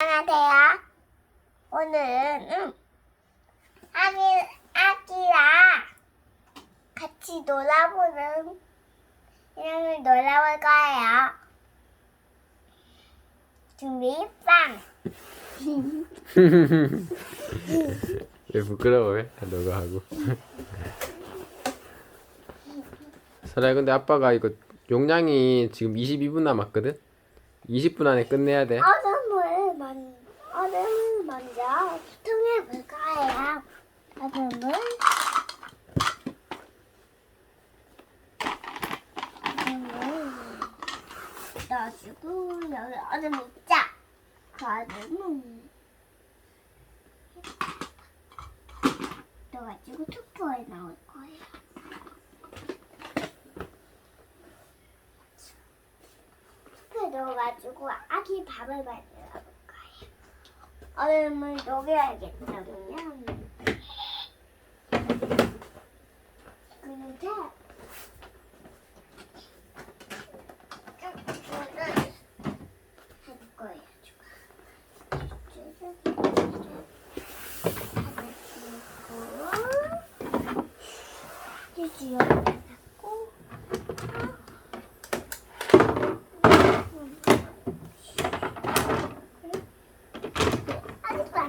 안녕하세요. 오늘은 음, 아기 아기랑 같이 놀아보는 이름을 놀아볼 거예요. 준비 빵. 왜 부끄러워해? 너가 하고. 설아야 근데 아빠가 이거 용량이 지금 22분 남았거든? 20분 안에 끝내야 돼. 얼음을 먼 얼음을 먼저 통에 볼 거예요. 얼음을 얼음을 넣어주고 여기 얼음 있죠? 그 얼음은 넣어가지고 투표에 넣을 거예요. 투표에 넣어가지고 아기 밥을 거예요. 얼음을 녹여야겠거든요. 그런데 쭉쭉을 할 거예요. 휴지 여기다 닫고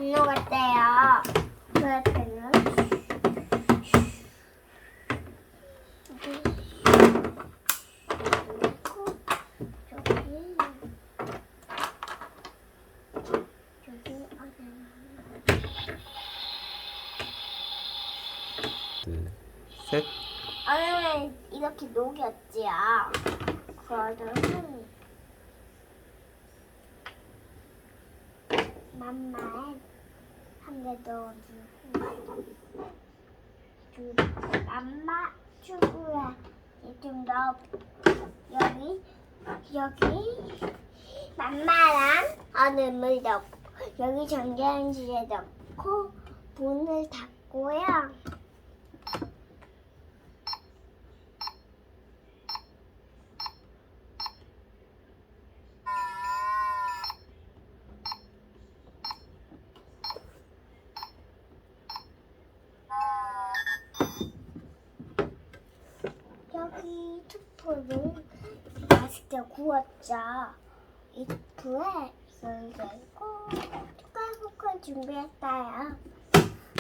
저기 저기 어디 둘, 셋. 얼음을 이렇게 녹였지요. 그 얼음은 만만 한 개 넣어주고. 좀 만마 주고야. 좀더. 여기 여기. 만마랑 얼음을 넣고. 여기 전자레인지에 넣고 문을 닫고요. 여기 투표를 맛있게 구웠죠. 이 투표에 이걸 열고 숟가락숟가락 준비했어요.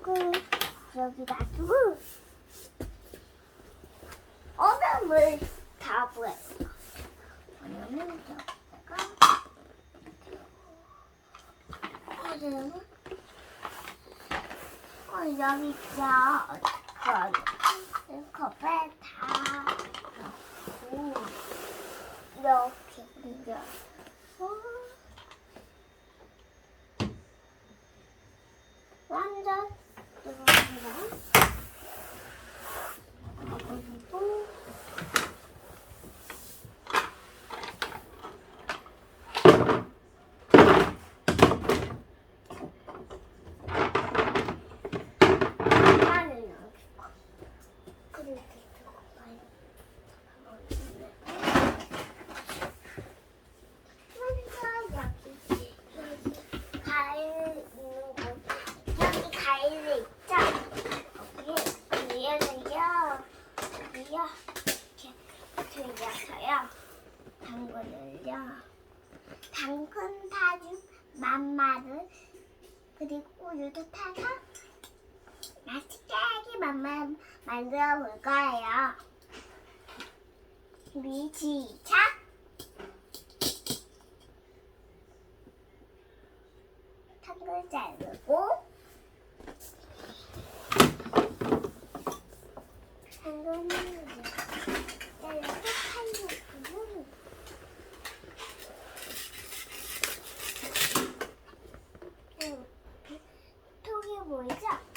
숟가락을 여기 놔두고 얼음을 다 얼음을 어, 여기 있죠. 그 컵에 다 넣고 이렇게 옮겨서 완전 뜨거워요. 그리고 마늘 넣고 그리고 들어가요. 먼저 여기 여기 과일 있는 곳 여기 과일이 있죠? 여기 위에는요 여기요 이렇게 들려서요 당근을요 타죽 만마를 그리고 우유도 타서 맛있게 하게 만마 만들어 볼 거예요. 준비 시작. 자르 躲一下。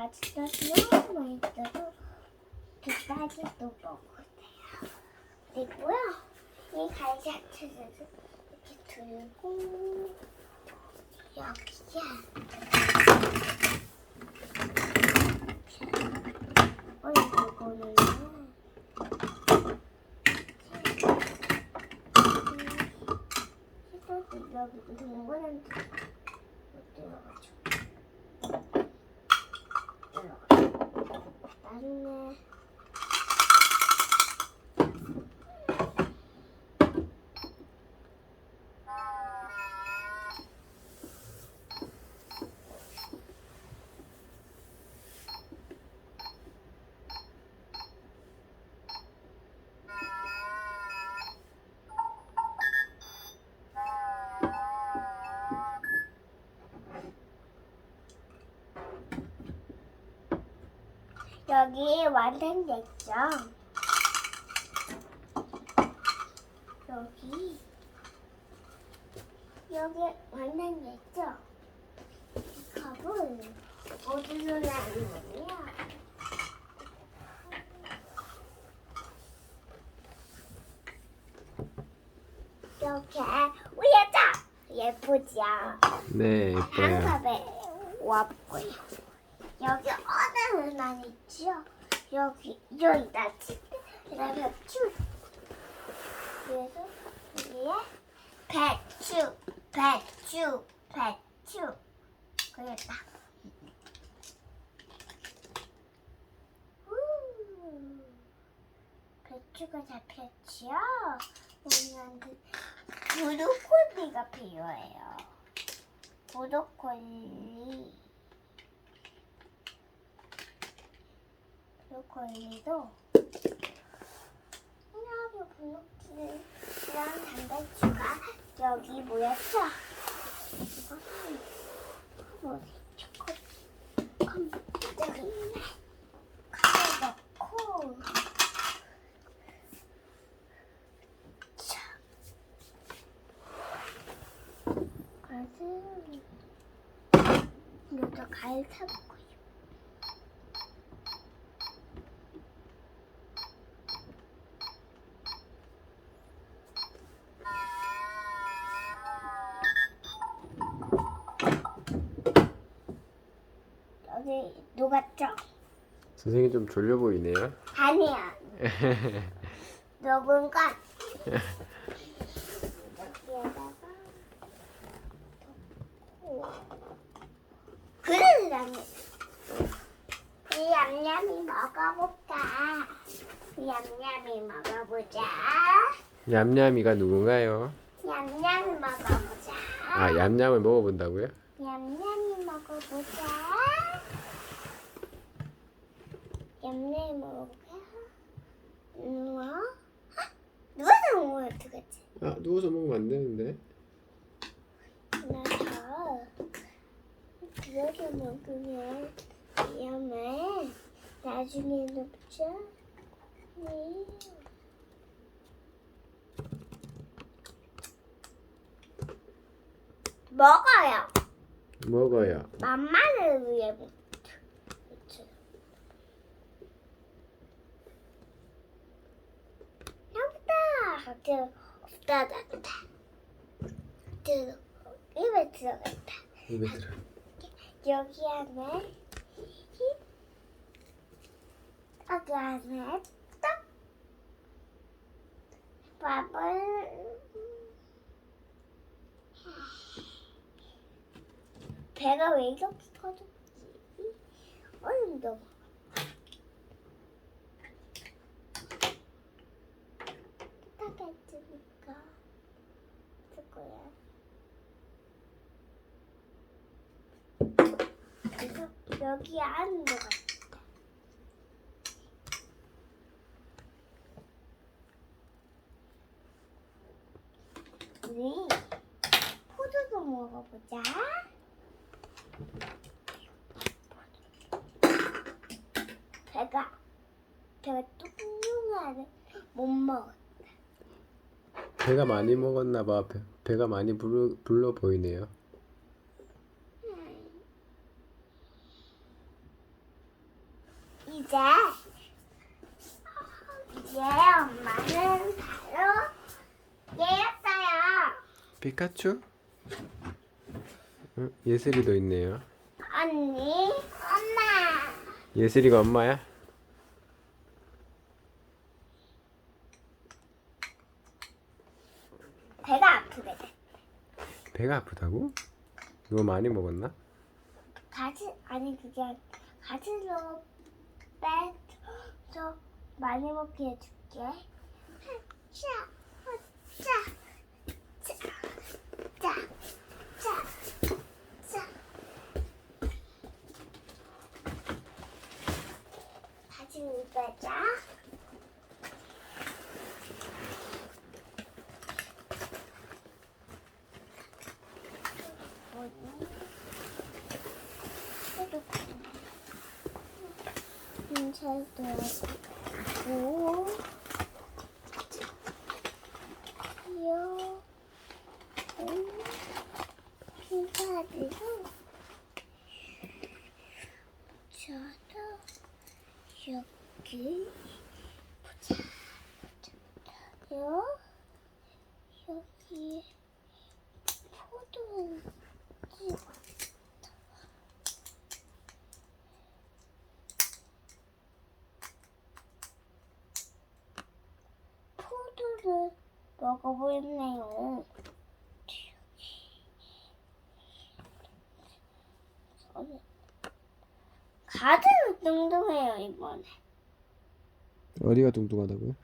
맛있어서 너무 맛있어서 그 딸기도 먹어도 돼요. 그리고요 이 갈샤트를 이렇게 들고 여기에 어 이거는 동그란 못 들어가죠. 들어가. 나중에 여기 완성됐죠? 여기 여기 완성됐죠? 이 컵은 어디서 나는 거냐? 이렇게 위에다 예쁘죠? 네, 한 예뻐요. 컵에 와보고요. 여기 어느 은 있죠? 여기 여기다 치. 그다음에 쭉. 그래서 여기에 배추, 배추, 배추. 그랬다. 우. 배추가 잡혔지요? 우리한테 브로콜리가 필요해요. 브로콜리. 여기 뭐지? 초코 컴퓨터에 있네. 가서 넣고 자. 그래서 이것도 가을 타고 여기 녹았죠? 선생님 좀 졸려 보이네요. 아니야. 녹은 건이 얌얌이 먹어볼까? 이 얌얌이 먹어보자. 얌얌이가 누군가요? 얌얌이 먹어보자. 아, 얌얌을 먹어본다고요? 얌얌이 먹어보자. 얌얌이 먹어볼까? 누워? 누워서 먹으면 어떡하지? 아, 누워서 먹으면 안 되는데. 나서 그렇게 먹으면 위험해. 나중에 눕자. 네. 먹어요. 먹어요. 맘마를 위해 먹. 없다. 없다. 없다. 없다. 들어. 입에 들어갔다. 입에 들어. 여기 안에 히- 여기 안에 딱 밥을 배가 왜 이렇게 터졌지? 얼른 더 따뜻하니까 쓸 거야. 그래서 여기 안으로 갔다. 우리 포도도 먹어보자. 배가 배가 뚱뚱하네 못 먹었다. 배가 많이 먹었나 봐. 배, 배가 많이 불러, 불러 보이네요. 이제 이제 엄마는 바로 얘였어요. 피카츄? 응, 예슬이도 있네요. 언니, 엄마. 예슬이가 엄마야? 배가 아프게 돼. 배가 아프다고? 이거 많이 먹었나? 가지 아니 그게 아니- 가지로 빼서 많이 먹게 해줄게. 자, 자, 자, 자, 자, 자. 가지를 빼자. 뭐니? 인철도 하고 요 핑크하드로 저도 여기 보자 요 여기 포도 찍어 포도를 먹어보겠네요. 저는 가슴이 뚱뚱해요 이번에. 어디가 뚱뚱하다고요?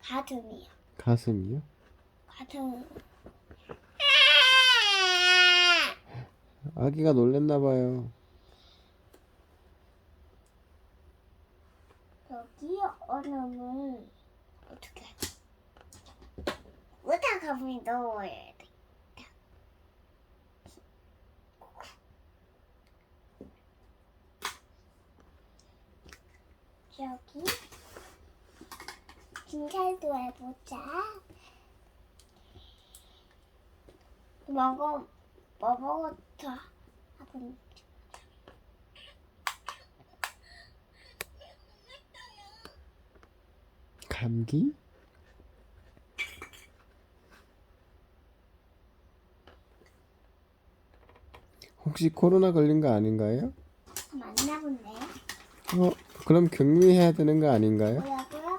가슴이요. 가슴이요? 가슴. 아기가 놀랬나 봐요. 여기 얼음을 어떻게 하지? 가문이 넣어 여기 진찰도 해보자. 먹어 먹어부터 하고 감기? 혹시 코로나 걸린 거 아닌가요? 만나본데요? 어, 그럼 격리해야 되는 거 아닌가요? 뭐라고요?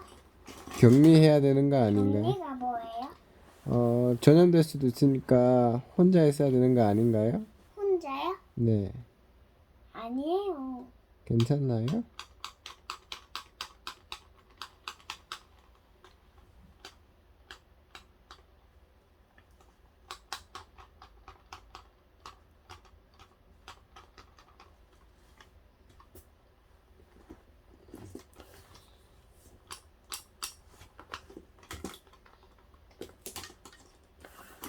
격리해야 되는 거 아닌가요? 언니가 뭐예요? 어, 전염될 수도 있으니까 혼자 있어야 되는 거 아닌가요? 혼자요? 네. 아니에요. 괜찮나요?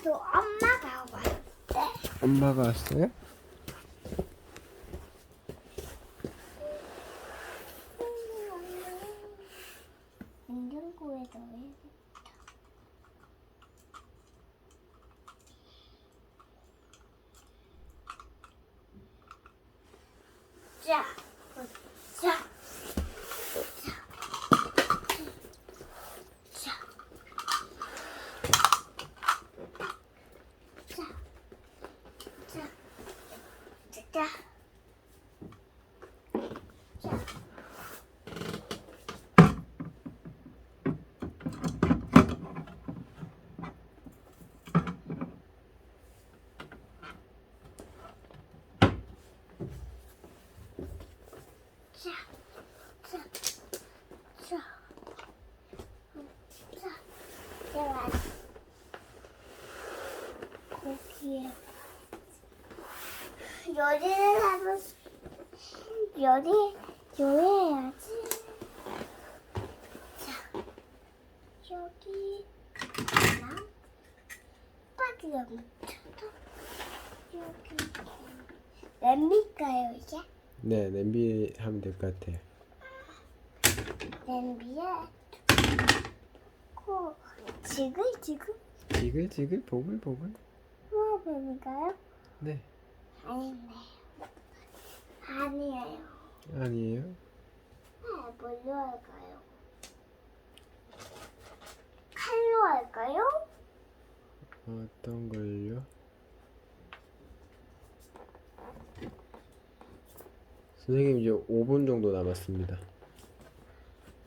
또 엄마가 왔대. 엄마가 왔어요? 냉장고에 넣어야겠다. 자, 자, 자, 자, 자, 자, 자. 자, 자, 자, 자, 제가 고기에 요리를 하면 요리 요리해야지. 자, 여기 하나, 빠지가 묻혀도 여기 냄비가요 이게? 네, 냄비 하면 될 것 같아요. 냄비에 코 지글지글 지글지글 보글보글. 후아뱀인가요? 네. 아니네. 아니에요. 아니에요. 네, 뭘로 할까요? 칼로 할까요? 어떤 걸요? 선생님 이제 5분 정도 남았습니다.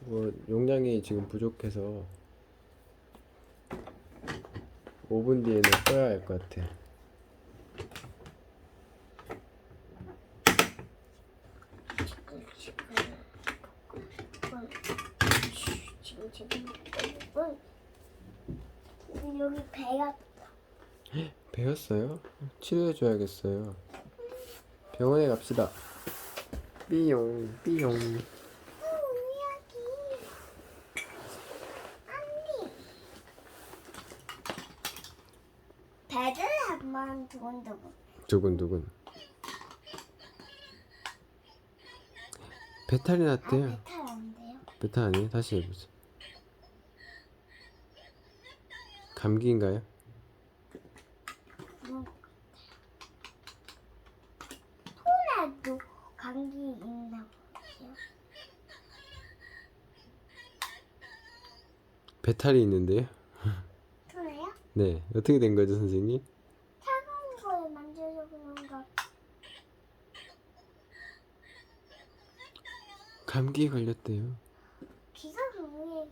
뭐 용량이 지금 부족해서 5분 뒤에는 써야 할 것 같아요. 지금 지금 지금 여기 배가 배웠어요? 치료해줘야겠어요. 병원에 갑시다. 삐용, 삐용. 한번 두근두근 두근두근. 배탈이 아 났대요. 배탈 안 돼요? 배탈 아니에요? 다시 해보자. 감기인가요? 그런 것 같아요 토라도 감기 있나 보세요 배탈이 있는데요? 토라요? 네. 어떻게 된 거죠, 선생님? 차가운 걸 만져서 그런가 감기에 걸렸대요. 귀가 위에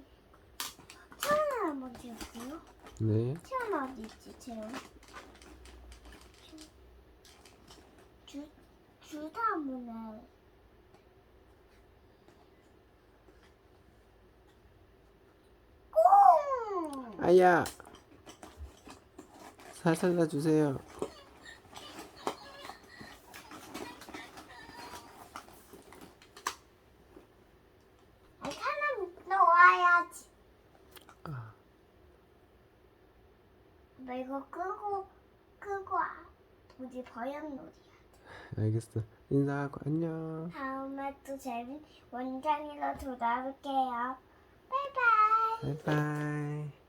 체온 한번 재볼게요 네. 체온 어디 있지 체온 주, 해 꽁! 아야! 살살 놔주세요. 아, 사람 놓아야지. 아. 나 이거 끄고 끄고 아- 우리 버섯놀이야. 알겠어. 인사하고 안녕. 다음에 또 재밌는 원장이로 돌아올게요. 바이바이. 바이바이.